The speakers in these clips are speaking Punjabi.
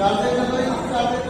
Dá-lhe, dá-lhe, dá-lhe.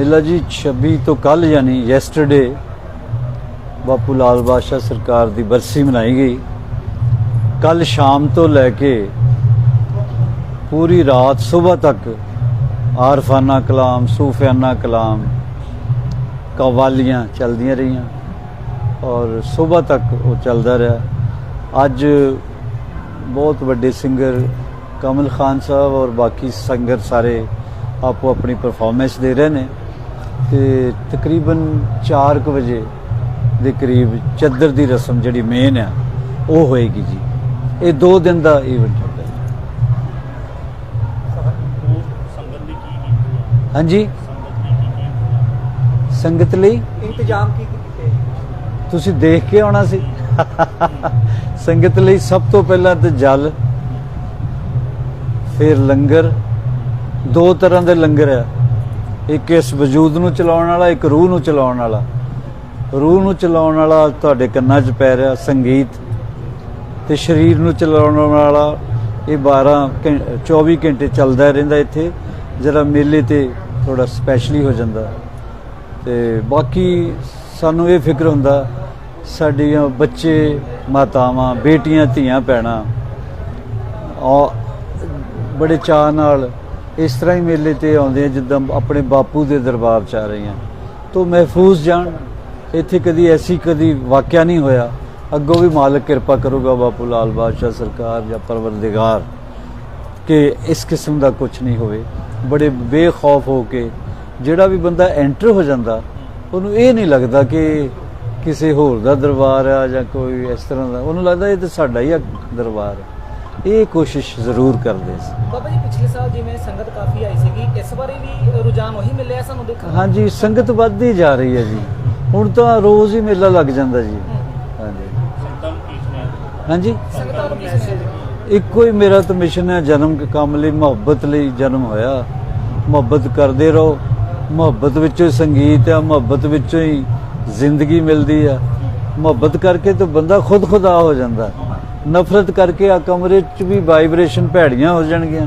ਨੀਲਾ ਜੀ 26 ਤੋਂ ਕੱਲ ਯਾਨੀ ਯੈਸਟਰਡੇ ਬਾਪੂ ਲਾਲ ਬਾਦਸ਼ਾਹ ਸਰਕਾਰ ਦੀ ਬਰਸੀ ਮਨਾਈ ਗਈ। ਕੱਲ ਸ਼ਾਮ ਤੋਂ ਲੈ ਕੇ ਪੂਰੀ ਰਾਤ ਸਵੇਰ ਤੱਕ ਆਰਫਾਨਾ ਕਲਾਮ, ਸੂਫਿਆਨਾ ਕਲਾਮ ਕਵਾਲੀਆਂ ਚੱਲਦੀਆਂ ਰਹੀਆਂ ਔਰ ਸਵੇਰ ਤੱਕ ਉਹ ਚੱਲਦਾ ਰਿਹਾ। ਅੱਜ ਬਹੁਤ ਵੱਡੇ ਸਿੰਗਰ ਕਮਲ ਖਾਨ ਸਾਹਿਬ ਔਰ ਬਾਕੀ ਸਿੰਗਰ ਸਾਰੇ ਆਪੋ ਆਪਣੀ ਪਰਫਾਰਮੈਂਸ ਦੇ ਰਹੇ ਨੇ। ਤੇ ਤਕਰੀਬਨ 4 ਵਜੇ ਦੇ ਕਰੀਬ ਚੱਦਰ ਦੀ ਰਸਮ ਜਿਹੜੀ ਮੇਨ ਆ ਉਹ ਹੋਏਗੀ ਜੀ। ਇਹ 2 ਦਿਨ ਦਾ ਇਵੈਂਟ ਹੁੰਦਾ ਹੈ ਉਹ ਸੰਗਤ ਦੀ ਕੀ ਕੀਤੀ ਹੈ ਹਾਂਜੀ? ਸੰਗਤ ਲਈ? ਇੰਤਜ਼ਾਮ ਕੀ ਕੀਤੇ? ਤੁਸੀਂ ਦੇਖ ਕੇ ਆਉਣਾ ਸੀ। ਸੰਗਤ ਲਈ ਸਭ ਤੋਂ ਪਹਿਲਾਂ ਤੇ ਜਲ ਫਿਰ ਲੰਗਰ ਦੋ ਤਰ੍ਹਾਂ ਦੇ ਲੰਗਰ ਆ। ਇੱਕ ਇਸ ਵਜੂਦ ਨੂੰ ਚਲਾਉਣ ਵਾਲਾ, ਇੱਕ ਰੂਹ ਨੂੰ ਚਲਾਉਣ ਵਾਲਾ। ਰੂਹ ਨੂੰ ਚਲਾਉਣ ਵਾਲਾ ਤੁਹਾਡੇ ਕੰਨਾਂ 'ਚ ਪੈ ਰਿਹਾ ਸੰਗੀਤ ਤੇ ਸਰੀਰ ਨੂੰ ਚਲਾਉਣ ਵਾਲਾ ਇਹ 12 ਘੰ- 24 ਘੰਟੇ ਚੱਲਦਾ ਰਹਿੰਦਾ ਇੱਥੇ। ਜਿਹੜਾ ਮੇਲੇ ਤੇ ਥੋੜਾ ਸਪੈਸ਼ਲੀ ਹੋ ਜਾਂਦਾ। ਤੇ ਬਾਕੀ ਸਾਨੂੰ ਇਹ ਫਿਕਰ ਹੁੰਦਾ, ਸਾਡੀਆਂ ਬੱਚੇ, ਮਾਤਾਵਾਂ, ਬੇਟੀਆਂ, ਧੀਆਂ, ਭੈਣਾਂ ਔਰ ਬੜੇ ਚਾਅ ਨਾਲ ਇਸ ਤਰ੍ਹਾਂ ਹੀ ਮੇਲੇ ਤੇ ਆਉਂਦੇ ਆ, ਜਿੱਦਾਂ ਆਪਣੇ ਬਾਪੂ ਦੇ ਦਰਬਾਰ ਚ ਆ ਰਹੀਆਂ ਤੋਂ ਮਹਿਫੂਜ਼ ਜਾਣ, ਇੱਥੇ ਕਦੀ ਐਸੀ ਕਦੀ ਵਾਕਿਆ ਨਹੀਂ ਹੋਇਆ। ਅੱਗੋਂ ਵੀ ਮਾਲਕ ਕਿਰਪਾ ਕਰੂਗਾ ਬਾਪੂ ਲਾਲ ਬਾਦਸ਼ਾਹ ਸਰਕਾਰ ਜਾਂ ਪਰਵਰਦਿਗਾਰ, ਕਿ ਇਸ ਕਿਸਮ ਦਾ ਕੁਝ ਨਹੀਂ ਹੋਵੇ। ਬੜੇ ਬੇਖੌਫ ਹੋ ਕੇ ਜਿਹੜਾ ਵੀ ਬੰਦਾ ਐਂਟਰ ਹੋ ਜਾਂਦਾ, ਉਹਨੂੰ ਇਹ ਨਹੀਂ ਲੱਗਦਾ ਕਿ ਕਿਸੇ ਹੋਰ ਦਾ ਦਰਬਾਰ ਆ ਜਾਂ ਕੋਈ ਇਸ ਤਰ੍ਹਾਂ ਦਾ। ਉਹਨੂੰ ਲੱਗਦਾ ਇਹ ਤਾਂ ਸਾਡਾ ਹੀ ਆ ਦਰਬਾਰ ਹੈ ਇਹ ਕੋਸ਼ਿਸ਼ ਜ਼ਰੂਰ ਕਰਦੇ ਸੀ। ਬਾਬਾ ਜੀ ਪਿਛਲੇ ਸਾਲ ਜਿਵੇਂ ਸੰਗਤ ਕਾਫੀ ਆਈ ਸੀਗੀ ਇਸ ਵਾਰੀ ਵੀ ਰੁਝਾਨ ਉਹੀ ਮਿਲਿਆ ਸਾਨੂੰ ਦੇਖਣ? ਹਾਂਜੀ ਸੰਗਤ ਵੱਧਦੀ ਜਾ ਰਹੀ ਹੈ ਜੀ। ਹੁਣ ਤਾਂ ਰੋਜ਼ ਹੀ ਮੇਲਾ ਲੱਗ ਜਾਂਦਾ ਜੀ। ਹਾਂਜੀ। ਸੰਗਤਾਂ ਨੂੰ ਕੀ ਸੁਣਿਆ ਹਾਂਜੀ? ਸੰਗਤਾਂ ਨੂੰ ਕੀ ਸੁਣਿਆ ਇੱਕੋ ਹੀ ਮੇਰਾ ਤਾਂ ਮਿਸ਼ਨ ਹੈ ਜਨਮ ਕੇ ਕੰਮ ਲਈ ਮੁਹੱਬਤ ਲਈ ਜਨਮ ਹੋਇਆ। ਮੁਹੱਬਤ ਕਰਦੇ ਰਹੋ। ਮੁਹੱਬਤ ਵਿੱਚੋਂ ਹੀ ਸੰਗੀਤ ਹੈ ਮੁਹੱਬਤ ਵਿੱਚੋਂ ਹੀ ਜ਼ਿੰਦਗੀ ਮਿਲਦੀ ਹੈ ਮੁਹੱਬਤ ਕਰਕੇ ਤਾਂ ਬੰਦਾ ਖੁਦ ਖੁਦਾ ਹੋ ਜਾਂਦਾ। ਨਫ਼ਰਤ ਕਰਕੇ ਆ ਕਮਰੇ 'ਚ ਵੀ ਵਾਈਬ੍ਰੇਸ਼ਨ ਭੈੜੀਆਂ ਹੋ ਜਾਣਗੀਆਂ।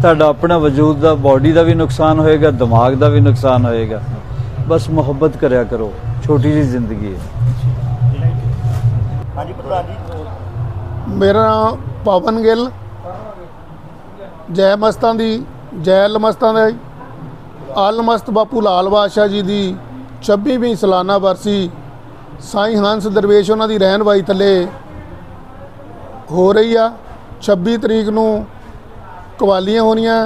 ਤੁਹਾਡਾ ਆਪਣਾ ਵਜੂਦ ਦਾ ਬਾਡੀ ਦਾ ਵੀ ਨੁਕਸਾਨ ਹੋਏਗਾ ਦਿਮਾਗ ਦਾ ਵੀ ਨੁਕਸਾਨ ਹੋਏਗਾ। ਬਸ ਮੁਹੱਬਤ ਕਰਿਆ ਕਰੋ ਛੋਟੀ ਜਿਹੀ ਜ਼ਿੰਦਗੀ ਹੈ। ਹਾਂਜੀ ਪ੍ਰਧਾਨ ਜੀ। ਮੇਰਾ ਨਾਮ ਪਵਨ ਗਿੱਲ। ਜੈ ਮਸਤਾਂ ਦੀ ਜੈ ਲਮਸਤਾਂ ਦੇ ਆਲ ਮਸਤ ਬਾਪੂ ਲਾਲ ਬਾਦਸ਼ਾਹ ਜੀ ਦੀ 26ਵੀਂ ਸਾਲਾਨਾ ਵਰਸੀ ਸਾਈਂ ਹੰਸ ਦਰਵੇਸ਼ ਉਹਨਾਂ ਦੀ ਰਹਿਨਵਾਈ ਥੱਲੇ। ਹੋ ਰਹੀ ਆ। 26 ਤਰੀਕ ਨੂੰ ਕਵਾਲੀਆਂ ਹੋਣੀਆਂ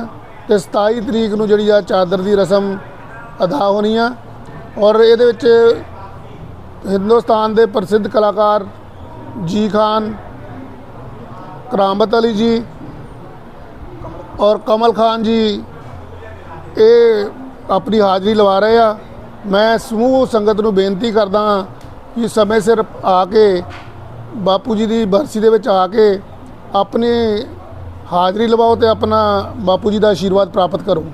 ਤੇ 27 ਤਰੀਕ ਨੂੰ ਜਿਹੜੀ ਆ ਚਾਦਰ ਦੀ ਰਸਮ ਅਦਾ ਹੋਣੀ ਆ। ਔਰ ਇਹਦੇ ਵਿੱਚ ਹਿੰਦੁਸਤਾਨ ਦੇ ਪ੍ਰਸਿੱਧ ਕਲਾਕਾਰ ਜੀ ਖਾਨ, ਕਰਾਮਤ ਅਲੀ ਜੀ ਔਰ ਕਮਲ ਖਾਨ ਜੀ, ਇਹ ਆਪਣੀ ਹਾਜ਼ਰੀ ਲਵਾ ਰਹੇ ਆ। ਮੈਂ ਸਮੂਹ ਸੰਗਤ ਨੂੰ ਬੇਨਤੀ ਕਰਦਾ ਹਾਂ ਕਿ ਸਮੇਂ ਸਿਰ ਆ ਕੇ ਬਾਪੂ ਜੀ ਦੀ ਬਰਸੀ ਦੇ ਵਿੱਚ ਆ ਕੇ ਆਪਣੀ ਹਾਜ਼ਰੀ ਲਵਾਓ ਤੇ ਆਪਣਾ ਬਾਪੂ ਜੀ ਦਾ ਆਸ਼ੀਰਵਾਦ ਪ੍ਰਾਪਤ ਕਰੋ।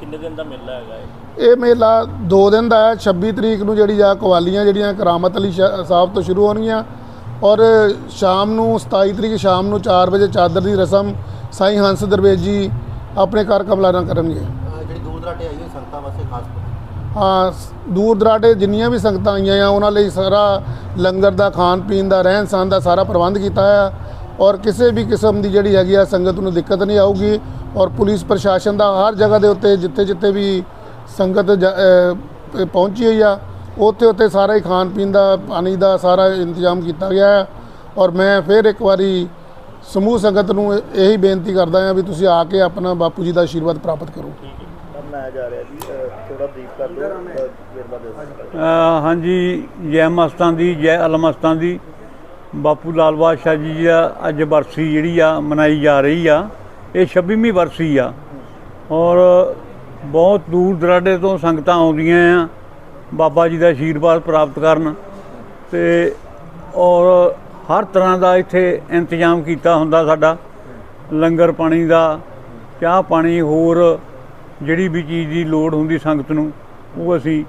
ਕਿੰਨੇ ਦਿਨ ਦਾ ਮੇਲਾ ਹੈਗਾ ਇਹ? ਇਹ ਮੇਲਾ 2 ਦਿਨ ਦਾ ਹੈ 26 ਤਰੀਕ ਨੂੰ ਜਿਹੜੀ ਆ ਕਵਾਲੀਆਂ ਜਿਹੜੀਆਂ ਕਰਾਮਤ ਅਲੀ ਸਾਹਿਬ ਤੋਂ ਸ਼ੁਰੂ ਹੋਣਗੀਆਂ ਔਰ ਸ਼ਾਮ ਨੂੰ 27 ਤਰੀਕ ਸ਼ਾਮ ਨੂੰ 4 ਵਜੇ ਚਾਦਰ ਦੀ ਰਸਮ ਸਾਈਂ ਹੰਸ ਦਰਵੇਸ਼ ਜੀ ਆਪਣੇ ਘਰ ਕਮਲਾਨਾ ਕਰਨਗੇ। ਜਿਹੜੀ ਦੂਰ ਦਰਾਟੇ ਆਈ ਹੋਈ ਸੰਗਤਾਂ ਵਾਸਤੇ ਖਾਸ ਦੂਰ ਦਰਾਡੇ ਜਿੰਨੀਆਂ ਵੀ ਸੰਗਤਾਂ ਆਈਆਂ ਆ, ਉਹਨਾਂ ਲਈ ਸਾਰਾ ਲੰਗਰ ਦਾ, ਖਾਣ ਪੀਣ ਦਾ, ਰਹਿਣ ਸਹਿਣ ਦਾ ਸਾਰਾ ਪ੍ਰਬੰਧ ਕੀਤਾ ਆ। ਔਰ ਕਿਸੇ ਵੀ ਕਿਸਮ ਦੀ ਜਿਹੜੀ ਹੈਗੀ ਆ ਸੰਗਤ ਨੂੰ ਦਿੱਕਤ ਨਹੀਂ ਆਊਗੀ। ਔਰ ਪੁਲਿਸ ਪ੍ਰਸ਼ਾਸਨ ਦਾ ਹਰ ਜਗ੍ਹਾ ਦੇ ਉੱਤੇ ਜਿੱਥੇ ਜਿੱਥੇ ਵੀ ਸੰਗਤ ਜ- ਪਹੁੰਚੀ ਹੋਈ ਆ, ਉੱਥੇ ਉੱਥੇ ਸਾਰਾ ਹੀ ਖਾਣ ਪੀਣ ਦਾ, ਪਾਣੀ ਦਾ ਸਾਰਾ ਇੰਤਜ਼ਾਮ ਕੀਤਾ ਗਿਆ ਹੈ ਔਰ ਮੈਂ ਫਿਰ ਇੱਕ ਵਾਰੀ ਸਮੂਹ ਸੰਗਤ ਨੂੰ ਇਹੀ ਬੇਨਤੀ ਕਰਦਾ ਹਾਂ ਵੀ ਤੁਸੀਂ ਆ ਕੇ ਆਪਣਾ ਬਾਪੂ ਜੀ ਦਾ ਆਸ਼ੀਰਵਾਦ ਪ੍ਰਾਪਤ ਕਰੋ। ਠੀਕ ਜਾ ਰਿਹਾ ਜੀ ਥੋੜਾ ਬਰੀਫ ਕਰ ਦਿਓ ਮਿਹਰਬਾਨੀ ਦੱਸੋ ਹਾਂਜੀ, ਜੈ ਮਸਤਾਂ ਦੀ, ਜੈ ਅਲਮਸਤਾਂ ਦੀ। ਬਾਪੂ ਲਾਲ ਬਾਦਸ਼ਾਹ ਜੀ ਦਾ ਅੱਜ ਬਰਸੀ ਜਿਹੜੀ ਆ, ਮਨਾਈ ਜਾ ਰਹੀ ਆ। ਇਹ 26ਵੀਂ ਬਰਸੀ ਆ। ਔਰ ਬਹੁਤ ਦੂਰ ਦਰਾਡੇ ਤੋਂ ਸੰਗਤਾਂ ਆਉਂਦੀਆਂ ਆ। ਬਾਬਾ ਜੀ ਦਾ ਆਸ਼ੀਰਵਾਦ ਪ੍ਰਾਪਤ ਕਰਨ ਤੇ ਔਰ ਹਰ ਤਰ੍ਹਾਂ ਦਾ ਇੱਥੇ ਇੰਤਜ਼ਾਮ ਕੀਤਾ ਹੁੰਦਾ ਸਾਡਾ। ਲੰਗਰ ਪਾਣੀ ਦਾ, ਚਾਹ ਪਾਣੀ, ਹੋਰ ਜਿਹੜੀ ਵੀ ਚੀਜ਼ ਦੀ ਲੋੜ ਹੁੰਦੀ ਸੰਗਤ ਨੂੰ ਉਹ ਅਸੀਂ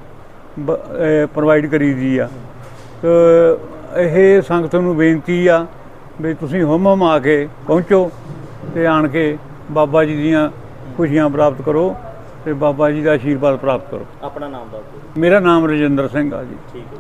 ਪ੍ਰੋਵਾਈਡ ਕਰੀਦੀ ਆ। ਤੇ ਇਹ ਸੰਗਤ ਨੂੰ ਬੇਨਤੀ ਆ ਵੀ ਤੁਸੀਂ ਹਮ ਹਮ ਆ ਕੇ ਪਹੁੰਚੋ ਤੇ ਆਣ ਕੇ ਬਾਬਾ ਜੀ ਦੀਆਂ ਖੁਸ਼ੀਆਂ ਪ੍ਰਾਪਤ ਕਰੋ ਤੇ ਬਾਬਾ ਜੀ ਦਾ ਆਸ਼ੀਰਵਾਦ ਪ੍ਰਾਪਤ ਕਰੋ। ਆਪਣਾ ਨਾਮ ਦੱਸ ਮੇਰਾ ਨਾਮ ਰਜਿੰਦਰ ਸਿੰਘ ਆ ਜੀ। ਠੀਕ ਹੈ।